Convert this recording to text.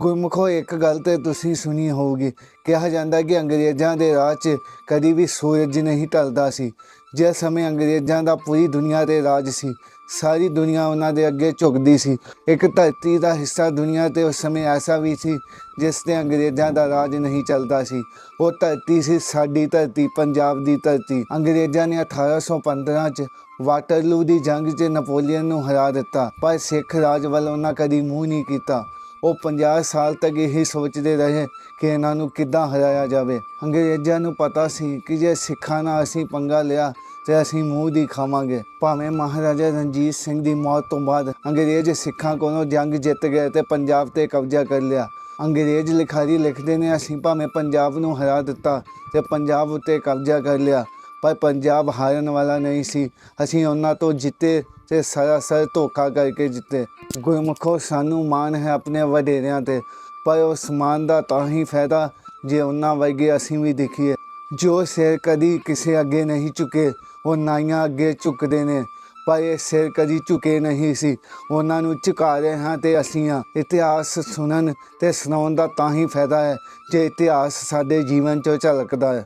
ਗੁਰਮੁਖੋ, ਇੱਕ ਗੱਲ ਤੇ ਤੁਸੀਂ ਸੁਣੀ ਹੋਊਗੀ ਕਿਹਾ ਜਾਂਦਾ ਕਿ ਅੰਗਰੇਜ਼ਾਂ ਦੇ ਰਾਜ 'ਚ ਕਦੀ ਵੀ ਸੂਰਜ ਨਹੀਂ ਢਲਦਾ ਸੀ। ਜਿਸ ਸਮੇਂ ਅੰਗਰੇਜ਼ਾਂ ਦਾ ਪੂਰੀ ਦੁਨੀਆ ਤੇ ਰਾਜ ਸੀ, ਸਾਰੀ ਦੁਨੀਆ ਉਹਨਾਂ ਦੇ ਅੱਗੇ ਝੁਕਦੀ ਸੀ। ਇੱਕ ਧਰਤੀ ਦਾ ਹਿੱਸਾ ਦੁਨੀਆ ਤੇ ਉਸ ਸਮੇਂ ਐਸਾ ਵੀ ਸੀ, ਜਿਸ ਤੇ ਅੰਗਰੇਜ਼ਾਂ ਦਾ ਰਾਜ ਨਹੀਂ ਚੱਲਦਾ ਸੀ। ਉਹ ਧਰਤੀ ਸੀ ਸਾਡੀ ਧਰਤੀ, ਪੰਜਾਬ ਦੀ ਧਰਤੀ। ਅੰਗਰੇਜ਼ਾਂ ਨੇ 1815 ਚ ਵਾਟਰਲੂ ਦੀ ਜੰਗ 'ਚ ਨਪੋਲੀਅਨ ਨੂੰ ਹਰਾ ਦਿੱਤਾ, ਪਰ ਸਿੱਖ ਰਾਜ ਵੱਲ ਉਹਨਾਂ ਕਦੀ ਮੂੰਹ ਨਹੀਂ ਕੀਤਾ। ਉਹ 50 ਸਾਲ ਤੱਕ ਇਹੀ ਸੋਚਦੇ ਰਹੇ ਕਿ ਇਹਨਾਂ ਨੂੰ ਕਿੱਦਾਂ ਹਰਾਇਆ ਜਾਵੇ। ਅੰਗਰੇਜ਼ਾਂ ਨੂੰ ਪਤਾ ਸੀ ਕਿ ਜੇ ਸਿੱਖਾਂ ਨਾਲ ਅਸੀਂ ਪੰਗਾ ਲਿਆ ਤੇ ਅਸੀਂ ਮੂੰਹ ਦੀ ਖਾਵਾਂਗੇ। ਭਾਵੇਂ ਮਹਾਰਾਜਾ ਰਣਜੀਤ ਸਿੰਘ ਦੀ ਮੌਤ ਤੋਂ ਬਾਅਦ ਅੰਗਰੇਜ਼ ਸਿੱਖਾਂ ਕੋਲੋਂ ਜੰਗ ਜਿੱਤ ਗਏ ਤੇ ਪੰਜਾਬ ਤੇ ਕਬਜ਼ਾ ਕਰ ਲਿਆ। ਅੰਗਰੇਜ਼ ਲਿਖਾਰੀ ਲਿਖਦੇ ਨੇ, ਅਸੀਂ ਭਾਵੇਂ ਪੰਜਾਬ ਨੂੰ ਹਰਾ ਦਿੱਤਾ ਤੇ ਪੰਜਾਬ ਉੱਤੇ ਕਬਜ਼ਾ ਕਰ ਲਿਆ, ਪਰ ਪੰਜਾਬ ਹਾਰਨ ਵਾਲਾ ਨਹੀਂ ਸੀ। ਅਸੀਂ ਉਹਨਾਂ ਤੋਂ ਜਿੱਤੇ ਤੇ ਸਰਾਸਰ ਧੋਖਾ ਕਰਕੇ ਜਿੱਤੇ। ਗੁਰਮੁਖੋ, ਸਾਨੂੰ ਮਾਣ ਹੈ ਆਪਣੇ ਵਡੇਰਿਆਂ ਤੇ, ਪਰ ਉਸ ਮਾਣ ਦਾ ਤਾਂ ਹੀ ਫਾਇਦਾ ਜੇ ਉਹਨਾਂ ਵਰਗੇ ਅਸੀਂ ਵੀ ਦੇਖੀਏ। ਜੋ ਸਿਰ ਕਦੀ ਕਿਸੇ ਅੱਗੇ ਨਹੀਂ ਝੁਕੇ, ਉਹ ਨਾਈਆਂ ਅੱਗੇ ਝੁਕਦੇ ਨੇ। ਪਰ ਇਹ ਸਿਰ ਕਦੀ ਝੁਕੇ ਨਹੀਂ ਸੀ। ਉਹਨਾਂ ਨੂੰ ਝੁਕਾ ਰਹੇ ਹਾਂ ਤੇ ਅਸੀਂ ਆ ਇਤਿਹਾਸ ਸੁਣਨ ਤੇ ਸੁਣਾਉਣ ਦਾ ਤਾਂ ਹੀ ਫਾਇਦਾ ਹੈ, ਜੇ ਇਤਿਹਾਸ ਸਾਡੇ ਜੀਵਨ 'ਚੋਂ ਝਲਕਦਾ ਹੈ।